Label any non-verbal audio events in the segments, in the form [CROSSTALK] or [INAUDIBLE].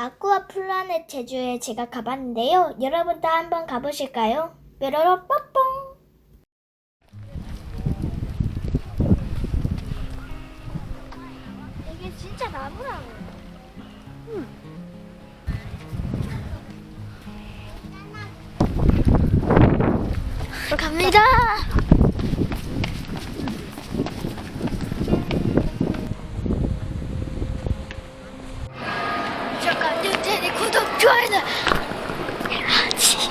아쿠아 플라넷 제주에 제가 가봤는데요. 여러분도 한번 가보실까요? 뾰로로 뽀뽕! 이게 진짜 나무라고. 갑니다. 뉴테니 구독 좋아요는 해야지.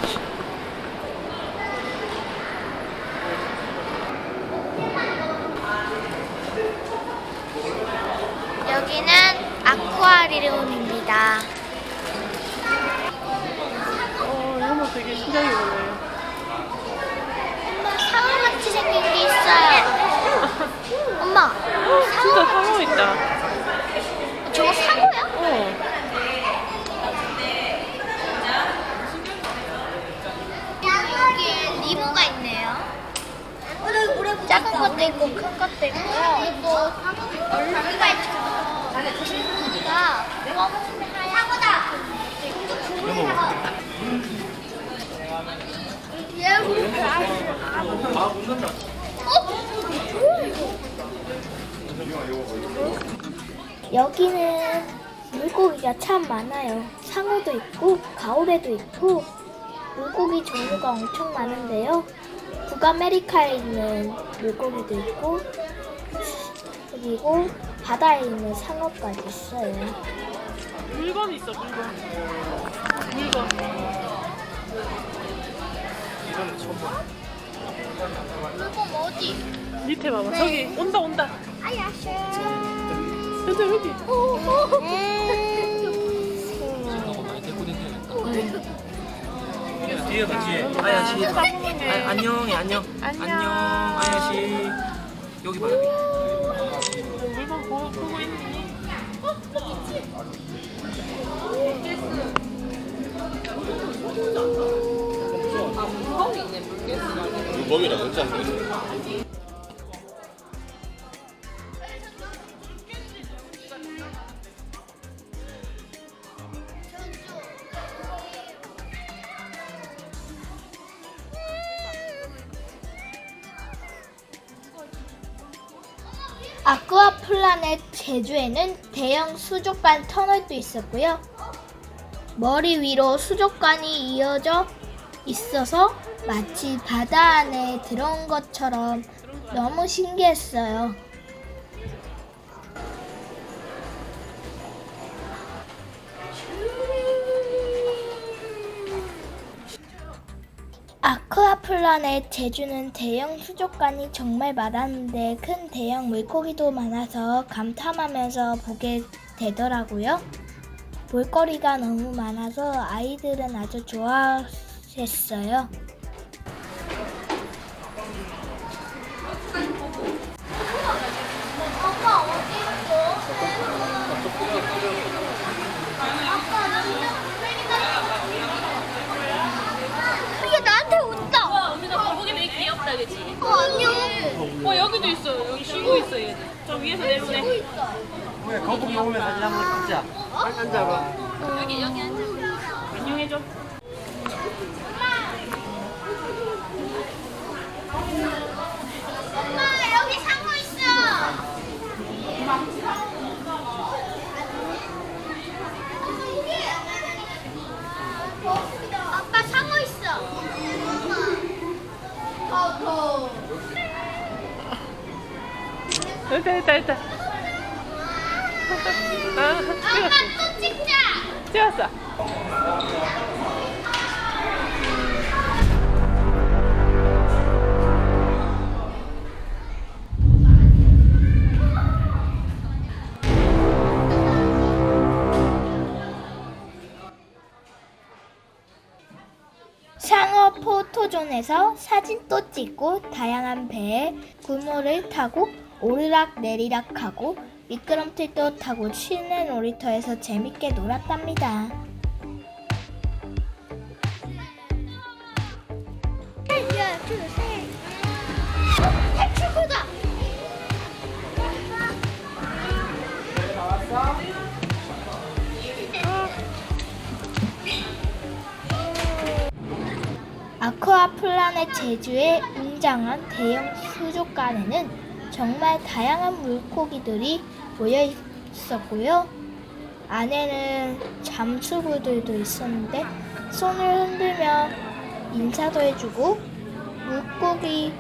여기는 아쿠아리움입니다. 어, 이거 되게 신기하게 보네. 엄마 상어같이 생긴 게 있어요. [LAUGHS] 엄마 진짜 상어 있다. 저거 상어야? 어. 리모가 있네요. 작은 것도 있고 큰 것도 있고요. 또 얼룩이가 있죠. 친구가 검은 하얀 여기는 물고기가 참 많아요. 상어도 있고 가오래도 있고 물고기 종류가 엄청 많은데요. 북아메리카에 있는 물고기도 있고 그리고 바다에 있는 상어까지 있어요. 물건 있어, 물건. 물건. 물건 어디? 밑에 봐봐. 저기 온다, 온다. 아야 쉐. 여기, 여기. 뒤에 봐 뒤에. 아야 씨 아, 안녕해 안녕. 안녕. 아야 씨 여기 봐 여기. 물건 보고, 보고 있니? 범이라 진짜 안 되겠어. 아쿠아 플라넷 제주에는 대형 수족관 터널도 있었고요. 머리 위로 수족관이 이어져 있어서 마치 바다 안에 들어온 것처럼 너무 신기했어요. 플라넷 제주는 대형 수족관이 정말 많았는데 큰 대형 물고기도 많아서 감탄하면서 보게 되더라고요. 볼거리가 너무 많아서 아이들은 아주 좋아했어요. 여기도 있어. 여기 쉬고 있어, 얘는. 저 위에서 내려오네. 왜 거북이 오면 사진 한번 찍자 앉아봐 여기, 여기 앉아. 안녕해줘. 엄마 여기 상어 있어. 아빠 상어 있어. 됐다, 됐다, 됐다. 아, 찍었어. 또 찍자. 찍었어. 상어 포토존에서 사진도 찍고 다양한 배에 구물을 타고 오르락 내리락 하고 미끄럼틀도 타고 쉬는 놀이터에서 재밌게 놀았답니다. 아쿠아플라넷 제주의 웅장한 대형 수족관에는 정말 다양한 물고기들이 모여 있었고요. 안에는 잠수부들도 있었는데 손을 흔들며 인사도 해주고 물고기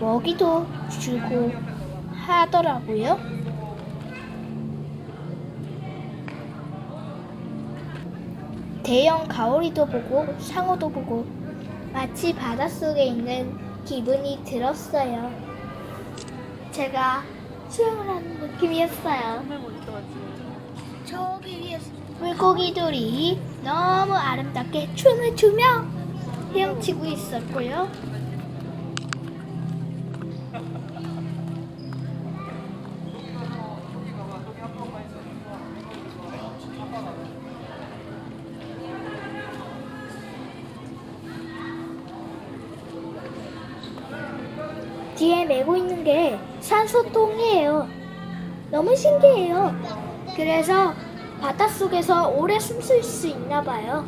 먹이도 주고 하더라고요. 대형 가오리도 보고 상어도 보고 마치 바닷속에 있는 기분이 들었어요. 제가 수영을 하는 느낌이었어요. 저기 위에 물고기들이 너무 아름답게 춤을 추며 헤엄치고 있었고요. 뒤에 메고 있는 게 산소통이에요. 너무 신기해요. 그래서 바닷속에서 오래 숨쉴 수 있나 봐요.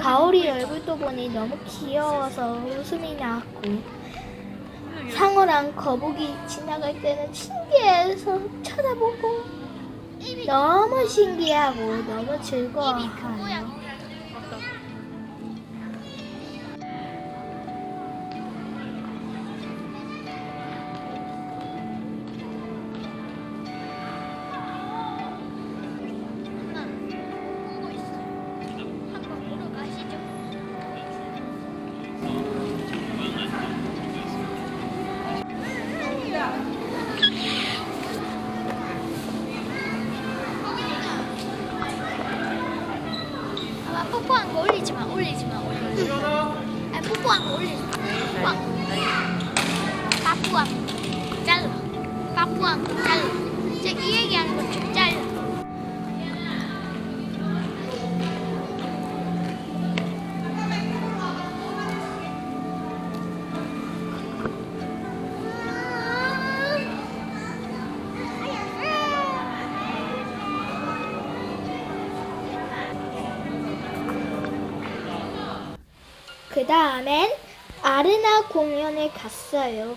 가오리 얼굴도 보니 너무 귀여워서 웃음이 나왔고 상어랑 거북이 지나갈 때는 신기해서 쳐다보고 너무 신기하고 너무 즐거워하요. 그 다음엔 아르나 공연에 갔어요.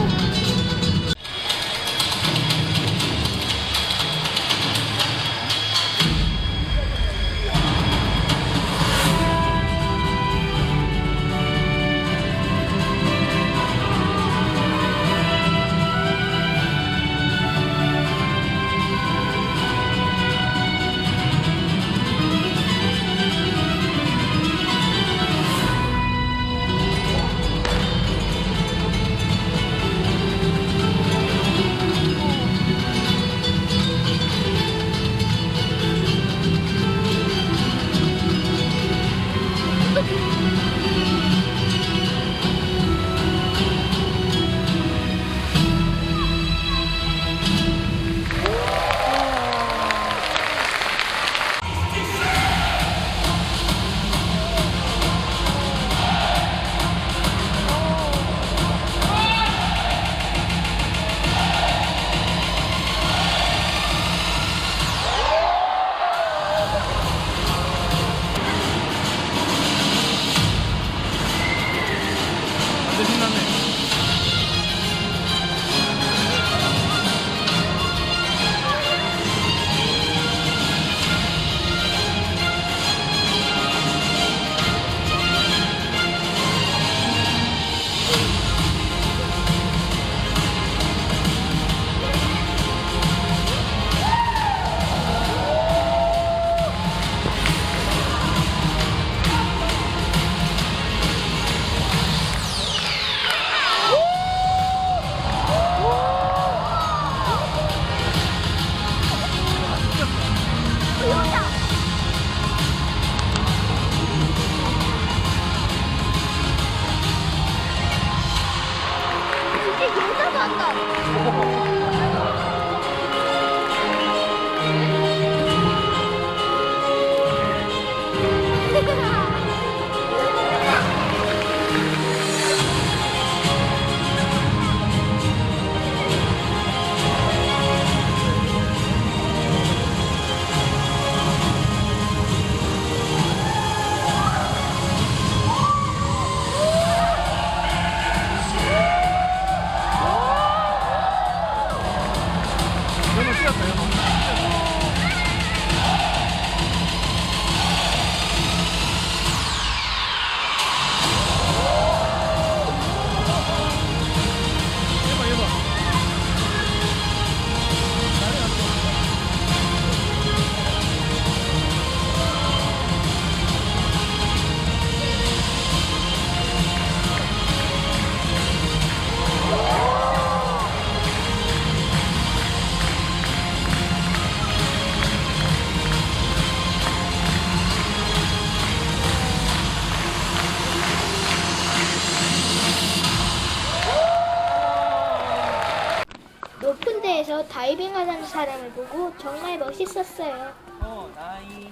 데에서 다이빙하는 사람을 보고 정말 멋있었어요. 어 나이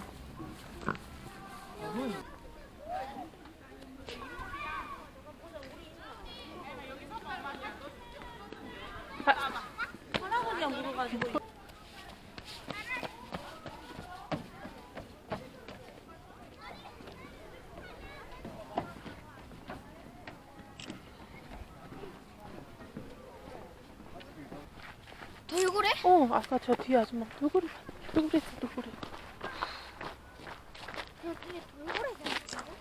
할아버지가 물어가지고. 돌고래? 어, 아까 저 뒤에 아줌마 돌고래, 돌고래 있어, 돌고래. 여기에 돌고래가 있다고?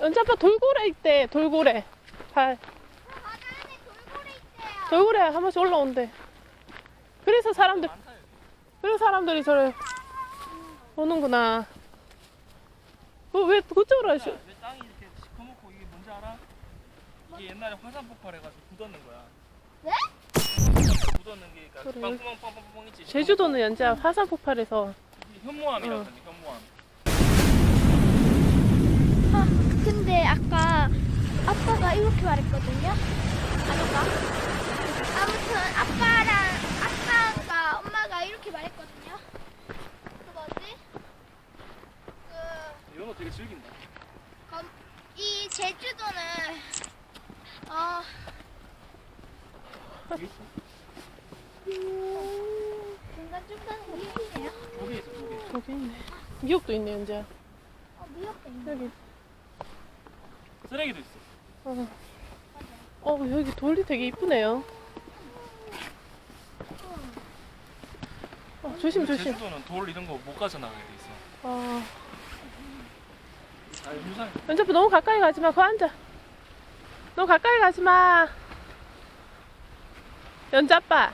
연자빠 돌고래 있대, 돌고래. 발. 바다 안에 돌고래 있대요. 돌고래 한 번씩 올라온대. 그래서 사람들, 그래서 사람들이 저를 오는구나. 어, 왜 그쪽으로 하시? 왜 땅이 이렇게 시커멓고 이게 뭔지 알아? 이게 옛날에 화산 폭발해가지고 굳었는 거야 네? 굳었는 게 그러니까 그래. 빵구멍 빵빵빵 있지 제주도는 연자 화산 폭발해서 현무암이라고 어. 하지 현무암 아, 근데 아까 아빠가 이렇게 말했거든요. 아닌가? 아무튼 아빠랑 아빠가 엄마가 이렇게 말했거든요. 그 뭐지? 그 연어 되게 즐긴다 검, 이 제주도는 어 중간 중간에 미역이네요. 조개 있어 조개 저기 있네. 미역도 있네, 연자. 어 미역도 있네. 여기. 쓰레기도 있어 어, 어 여기 돌이 되게 이쁘네요. 어, 조심 조심. 제주도는 돌 이런 거 못 가져나가게 돼 있어 어, 아 유산 연자부 너무 가까이 가지 마. 거 앉아. 너무 가까이 가지 마. 연자빠.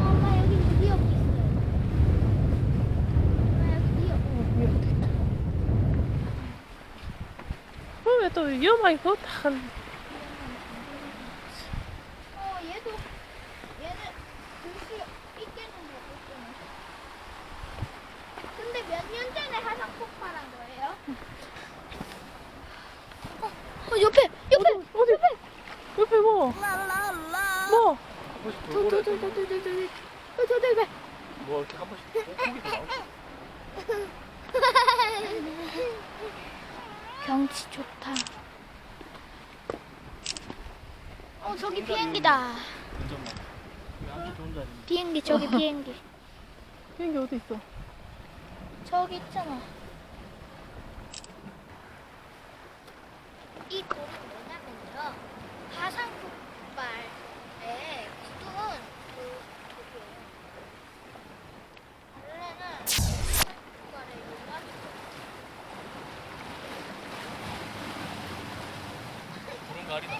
엄마 여기 미역 있어요. 엄마 여기 미역. 어, 왜또 위험하게 그거 다 한- 어 얘도 얘는 글씨 있겠는데 있겠네. 근데 몇 년 전에 화산 폭발한 거예요? 어, 어 옆에 옆에 어디? 옆에 뭐? 뭐? 한 번씩 저 돌고래 저 저 저 저 저저 저 저 저 뭐 이렇게 한 번씩 고기도 나오고 경치 좋다. 어 저기 비행기다. 운전만 좋은 자리 비행기 저기 [LAUGHS] 비행기. 비행기 어디 있어? 저기 있잖아. 이 돌이 뭐냐면요. 화산 폭발에 굳은 그 돌이에요. 원래는 화산 폭발에 요가지고 구름 가리다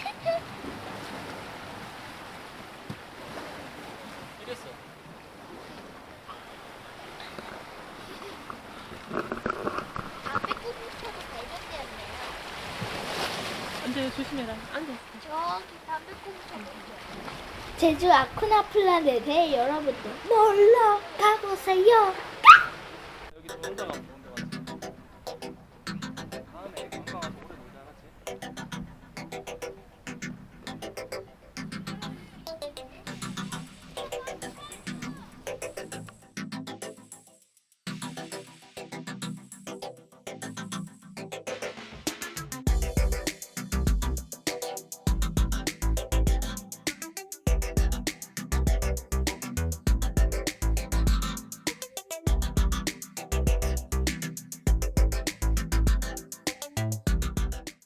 이랬어 담배 꽁초도 발견되었네요. 앉아 조심해라. 앉아. 저기 담배 꽁초 제주 아쿠나 플라넷에 여러분들 놀러 가보세요.